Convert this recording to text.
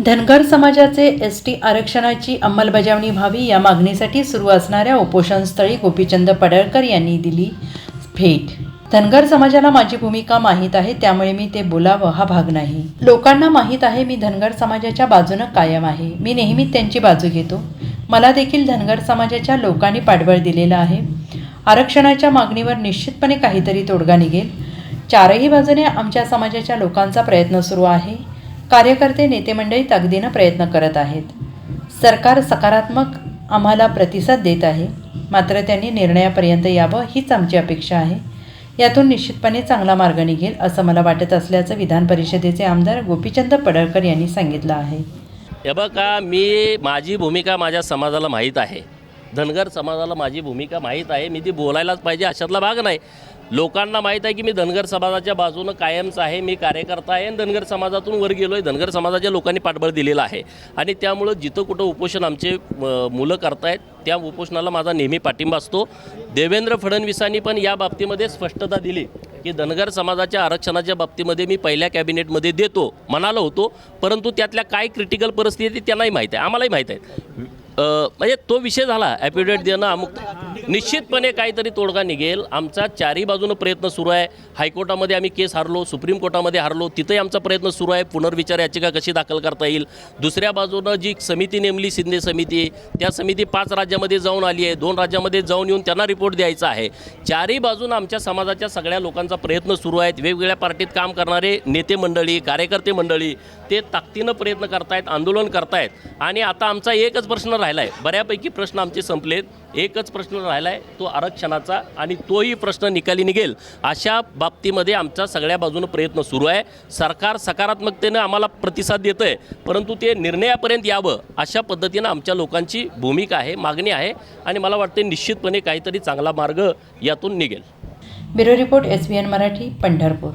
धनगर समाजाचे S T आरक्षणाची अंमलबजावणी व्हावी या मागणीसाठी सुरू असणाऱ्या उपोषणस्थळी गोपीचंद पडळकर यांनी दिली भेट. धनगर समाजाला माझी भूमिका माहीत आहे त्यामुळे मी ते बोलावं हा भाग नाही. लोकांना माहीत आहे मी धनगर समाजाच्या बाजूनं कायम आहे. मी नेहमी त्यांची बाजू घेतो. मला देखील धनगर समाजाच्या लोकांनी पाठबळ दिलेलं आहे. आरक्षणाच्या मागणीवर निश्चितपणे काहीतरी तोडगा निघेल. चारही बाजूने आमच्या समाजाच्या लोकांचा प्रयत्न सुरू आहे. कार्यकर्ते नेते मंडळी ताकदीनं प्रयत्न करत आहेत. सरकार सकारात्मक आम्हाला प्रतिसाद देत आहे. मात्र त्यांनी निर्णयापर्यंत यावं हीच आमची अपेक्षा आहे. यातून निश्चितपणे चांगला मार्ग निघेल असं मला वाटत असल्याचं विधान परिषदेचे आमदार गोपीचंद पडळकर यांनी सांगितलं आहे. हे बघा मी माझी भूमिका माझ्या समाजाला माहीत आहे. धनगर समाजाला माझी भूमिका माहीत आहे. मी ती बोलायलाच पाहिजे अशातला भाग नाही. लोकांना माहीत आहे की मी धनगर समाजाच्या बाजूनं कायमच आहे मी कार्यकर्ता आहे आणि धनगर समाजातून वर गेलो आहे धनगर समाजाच्या लोकांनी पाठबळ दिलेलं आहे. आणि त्यामुळं जिथं कुठं उपोषण आमचे मुलं करतायत त्या उपोषणाला माझा नेहमी पाठिंबा असतो. देवेंद्र फडणवीसांनी पण या बाबतीमध्ये स्पष्टता दिली की धनगर समाजाच्या आरक्षणाच्या बाबतीमध्ये मी पहिल्या कॅबिनेटमध्ये देतो म्हणालो होतो. परंतु त्यातल्या काय क्रिटिकल परिस्थिती त्यांनाही माहीत आहे आम्हालाही माहीत आहे. म्हणजे तो विषय झाला ॲफिडेविट देणं अमुक निश्चितपणे काहीतरी तोडगा निघेल. आमचा चारही बाजूनं प्रयत्न सुरू आहे. हायकोर्टामध्ये आम्ही केस हारलो सुप्रीम कोर्टामध्ये हारलो तिथंही आमचा प्रयत्न सुरू आहे. पुनर्विचार याचिका कशी दाखल करता येईल? दुसऱ्या बाजूनं जी समिती नेमली शिंदे समिती त्या समिती पाच राज्यामध्ये जाऊन आली आहे. दोन राज्यामध्ये जाऊन येऊन त्यांना रिपोर्ट द्यायचा आहे. चारही बाजूनं आमच्या समाजाच्या सगळ्या लोकांचा प्रयत्न सुरू आहेत. वेगवेगळ्या पार्टीत काम करणारे नेते मंडळी कार्यकर्ते मंडळी ते ताकदीनं प्रयत्न करतायत आंदोलन करतायत. आणि आता आमचा एकच प्रश्न राहिला आहे बऱ्यापैकी प्रश्न आमचे संपलेत. एकच प्रश्न राहिला आहे तो आरक्षणाचा आणि तोही प्रश्न निकाली निघेल अशा बाबतीमध्ये आमचा सगळ्या बाजूनं प्रयत्न सुरू आहे. सरकार सकारात्मकतेनं आम्हाला प्रतिसाद देतं आहे परंतु ते निर्णयापर्यंत यावं अशा पद्धतीनं आमच्या लोकांची भूमिका आहे मागणी आहे आणि मला वाटते निश्चितपणे काहीतरी चांगला मार्ग यातून निघेल. Bureau report S B N Marathi Pandharpur.